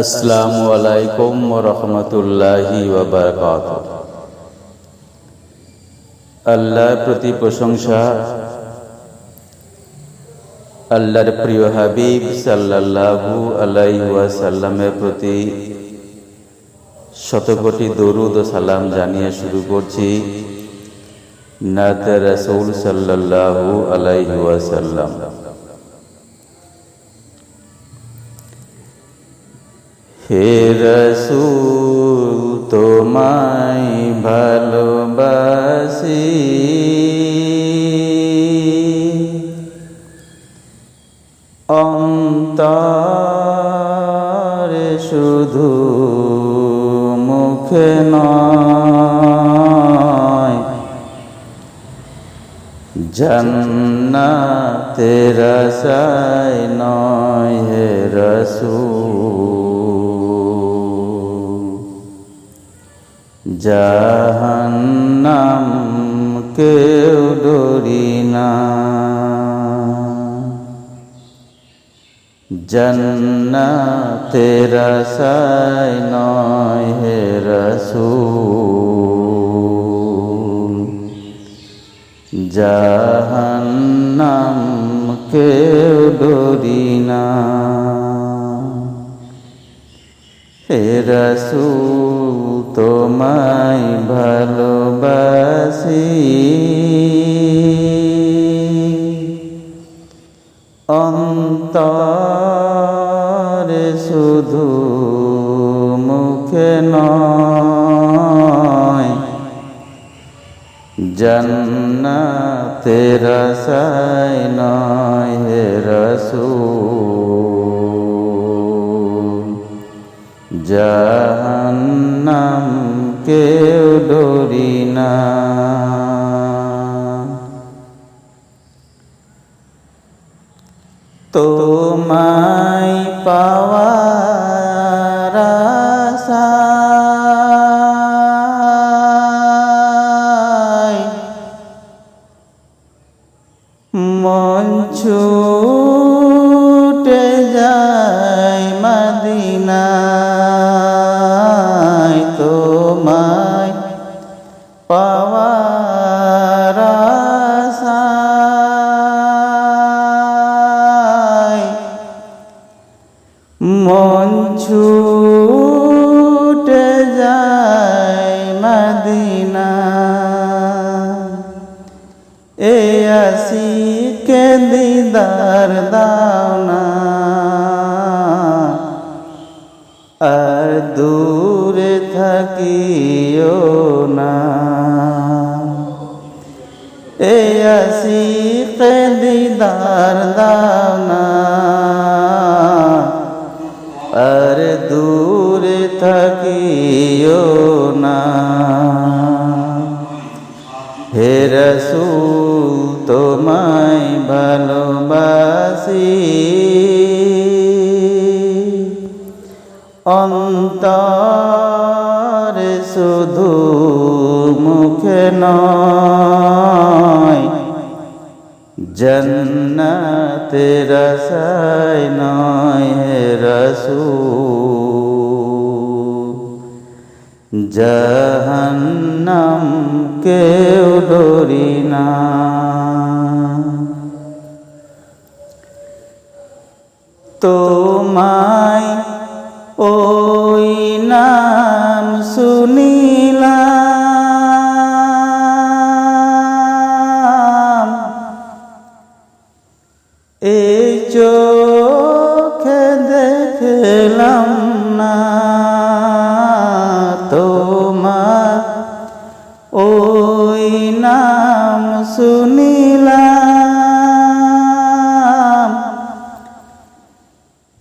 আসসালামু আলাইকুম রহমতুল্লাহি আল্লাহর প্রতি প্রশংসা, আল্লাহর প্রিয় হাবিব সাল্লাল্লাহু আলাইহি ওয়াসাল্লামের প্রতি শতকোটি দরুদ ও সালাম জানিয়ে শুরু করছি। নাতে রাসূল সাল্লাল্লাহু আলাইহি হে তোমায় ভালোবাসি। অন্তরে শুধু মুখে নয় রসায় নয় হে রসুল। জাহান্নাম কেউ ডরি না। জন্নাতে রসায় নয় হে রসুল। জাহান্নাম কেউ ডরি না। হে রসুল। তোমায় ভালোবাসি। অন্তরে শুধু মুখে নয় জন্নাতে রসায় নয় হে রসুল। জাহান্নাম কেউ ডরি না। তোমায় পাওয়ার মন ছুটে যায় মদিনা। এ আসিকে দিদার দাওনা। আর দূরে থাকিও না। এ আসিকে দিদার দাওনা। রসুল তোমায় ভালোবাসি। অন্তরে শুধু মুখে নয় জন্নাতে রসায় নয় হে রসুল। জাহান্নাম কেউ ডরি না। তোমায় ওই নাম শুনিলাম। এই চোখে দেখলাম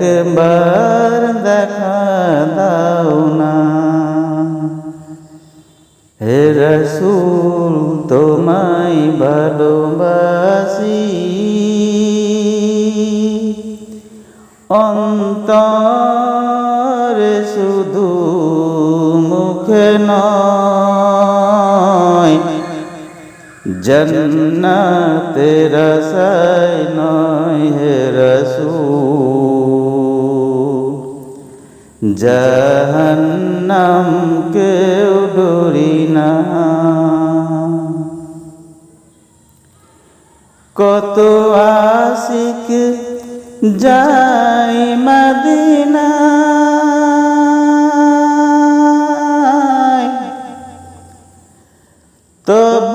একবার দেখা দাও না হে রসুল তোমায় ভালোবাসি অন্তরে শুধু মুখে নয় জন্নাতে রসাই নয় জাহান্নাম কেউ ডরি না। কত আশিক যাই মদিনা। তব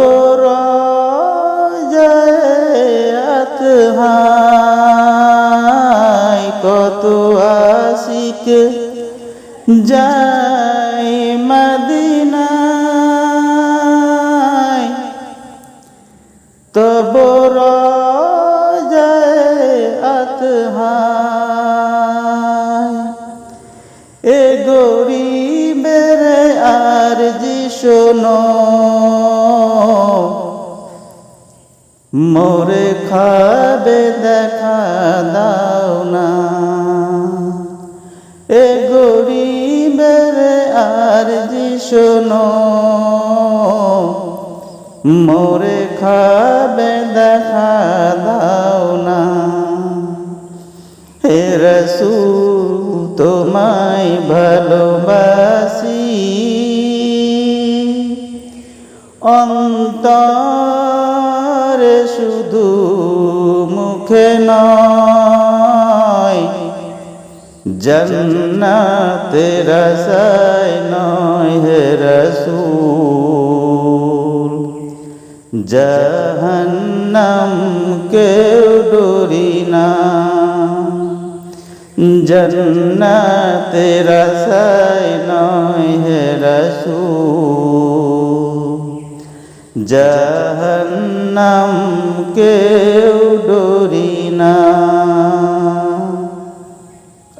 রাত হাই যাই মদিনায়। তব রাত এ গরিবের আর জি শোনো। মোরে খাবে দেখা মোরে খাবে দেখা দাও না। হে তোমায় ভালোবাসি। অন্তরে শুধু মুখে নয়। জন্নাতে রসায় নয় হে রসুল। জাহান্নাম কেউ ডরি না। জন্নাতে রসায় নয় হে রসুল। জাহান্নাম কেউ ডরি